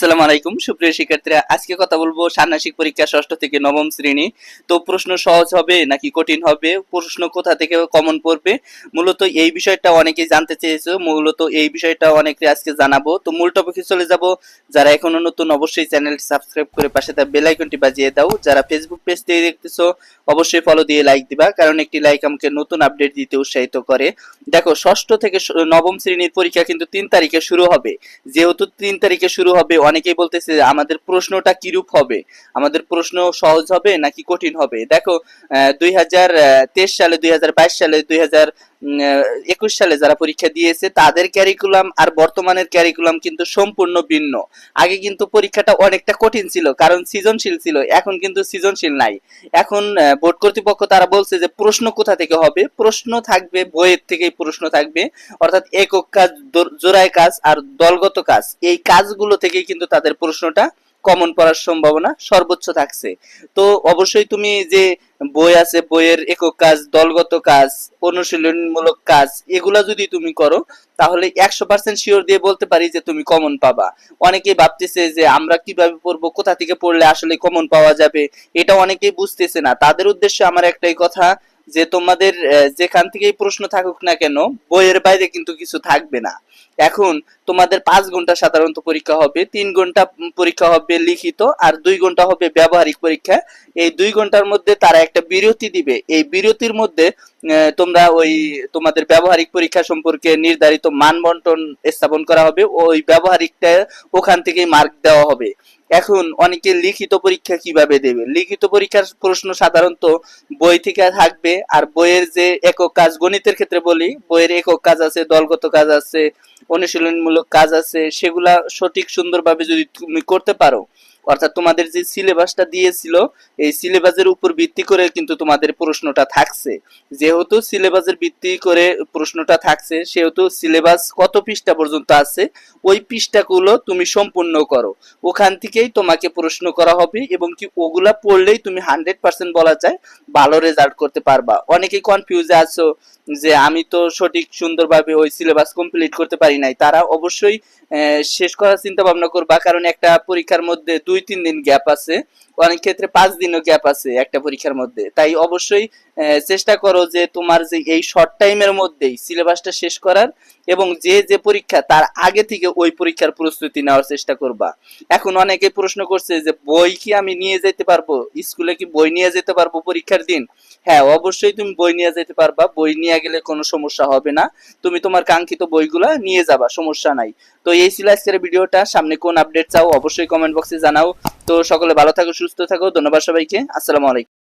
আসসালামু আলাইকুম। সুপ্রিয় শিক্ষার্থীরা, আজকে কথা বলব ষান্মাসিক পরীক্ষা ষষ্ঠ থেকে নবম শ্রেণি। তো প্রশ্ন সহজ হবে নাকি কঠিন হবে? প্রশ্ন কোথা থেকে কমন পড়বে? মূলত এই বিষয়টা অনেকেই জানতে চেয়েছো। মূলত এই বিষয়টা অনেকে আজকে জানাব। তো মূল টপিকে চলে যাব। যারা এখনও নতুন, অবশ্যই চ্যানেলটি সাবস্ক্রাইব করে পাশে তার বেল আইকনটি বাজিয়ে দাও। যারা ফেসবুক পেজ থেকে দেখতেছো, অবশ্যই ফলো দিয়ে লাইক দিবা, কারণ একটি লাইক আমাকে নতুন আপডেট দিতে উৎসাহিত করে। দেখো, ষষ্ঠ থেকে নবম শ্রেণির পরীক্ষা কিন্তু তিন তারিখে শুরু হবে। যেহেতু তিন তারিখে শুরু হবে অনেকেই বলতেছে আমাদের প্রশ্নটা কিরূপ হবে? আমাদের প্রশ্ন সহজ হবে নাকি কঠিন হবে? দেখো দুই হাজার তেইশ সালে, দুই হাজার বাইশ সালে, দুই হাজার একুশ সালে যারা পরীক্ষা দিয়েছে, তাদের ক্যারিকুলাম আর বর্তমানের ক্যারিকুলাম কিন্তু সম্পূর্ণ ভিন্ন। আগে কিন্তু পরীক্ষাটা অনেকটা কঠিন ছিল, কারণ সৃজনশীল ছিল, এখন কিন্তু সৃজনশীল নাই। এখন বোর্ড কর্তৃপক্ষ তারা বলছে যে প্রশ্ন কোথা থেকে হবে? প্রশ্ন থাকবে, বইয়ের থেকেই প্রশ্ন থাকবে, অর্থাৎ একক কাজ জোড়ায় কাজ আর দলগত কাজ। এই কাজগুলো থেকেই কিন্তু তাদের প্রশ্নটা কমন পড়ার সম্ভাবনা সর্বোচ্চ থাকছে। তো অবশ্যই তুমি যে বই আছে, বইয়ের একক কাজ, দলগত কাজ, অনুশীলনমূলক কাজ, এগুলা যদি তুমি করো, তাহলে একশো পার্সেন্ট শিওর দিয়ে বলতে পারি যে তুমি কমন পাবা। অনেকেই ভাবতেছে যে আমরা কীভাবে পড়ব, কোথা থেকে পড়লে আসলে কমন পাওয়া যাবে? এটা অনেকেই বুঝতেছে না। তাদের উদ্দেশ্যে আমার একটাই কথা যে তোমাদের যেখান থেকেই প্রশ্ন থাকুক না কেন, বইয়ের বাইরে কিন্তু কিছু থাকবে না। এখন তোমাদের পাঁচ ঘণ্টা সাধারণত পরীক্ষা হবে, তিন ঘণ্টা পরীক্ষা হবে লিখিত, আর দুই ঘণ্টা হবে ব্যবহারিক পরীক্ষা। এই দুই ঘণ্টার মধ্যে তারা একটা বিরতি দিবে। এই বিরতির মধ্যে তোমরা ওই তোমাদের ব্যবহারিক পরীক্ষা সম্পর্কে নির্ধারিত মান বন্টন স্থাপন করা হবে। ওই ব্যবহারিকটা ওখান থেকেই মার্ক দেওয়া হবে। এখন অনেকে লিখিত পরীক্ষা কীভাবে দেবে? লিখিত পরীক্ষার প্রশ্ন সাধারণত বই থেকে থাকবে। আর বইয়ের যে একক কাজ, গণিতের ক্ষেত্রে বলি, বইয়ের একক কাজ আছে, দলগত কাজ আছে, অনুশীলনমূলক কাজ আছে, সেগুলা সঠিক সুন্দরভাবে যদি তুমি করতে পারো অর্থাৎ তোমাদের যে সিলেবাসটা দিয়েছিল, এই সিলেবাসের উপর ভিত্তি করে কিন্তু তোমাদের প্রশ্নটা থাকছে। যেহেতু সিলেবাসের ভিত্তি করে প্রশ্নটা থাকছে, সেহেতু সিলেবাস কত পৃষ্ঠা পর্যন্ত আছে, ওই পৃষ্ঠাগুলো তুমি সম্পূর্ণ করো। ওখান থেকেই তোমাকে প্রশ্ন করা হবে এবং কি ওগুলা পড়লেই তুমি হান্ড্রেড পার্সেন্ট বলা যায় ভালো রেজাল্ট করতে পারবা। অনেকেই কনফিউজে আছো যে আমি তো সঠিক সুন্দরভাবে ওই সিলেবাস কমপ্লিট করতে পারি নাই। তারা অবশ্যই শেষ করার চিন্তা ভাবনা করবা, কারণ একটা পরীক্ষার মধ্যে দুই তিন দিন গ্যাপ আছে। অনেক ক্ষেত্রে পাঁচ দিনও গ্যাপ আছে একটা পরীক্ষার মধ্যে। তাই অবশ্যই চেষ্টা করো যে তোমার যে এই শর্ট টাইমের মধ্যেই সিলেবাসটা শেষ করার এবং যে যে পরীক্ষা তার আগে থেকে ওই পরীক্ষার প্রস্তুতি নেওয়ার চেষ্টা করবা। এখন অনেকে প্রশ্ন করছে যে, বই কি আমি নিয়ে যেতে পারব? স্কুলে কি বই নিয়ে যেতে পারব পরীক্ষার দিন? হ্যাঁ অবশ্যই তুমি বই নিয়ে যেতে পারবা। বই নিয়ে গেলে কোনো সমস্যা হবে না। তুমি তোমার কাঙ্ক্ষিত বইগুলা নিয়ে যাবা, সমস্যা নাই। তো এই ছিল ভিডিওটা। সামনে কোন আপডেট চাও অবশ্যই কমেন্ট বক্সে জানাও তো সকলে ভালো থাকো সুস্থ থাকো। ধন্যবাদ সবাইকে। আসসালামু আলাইকুম।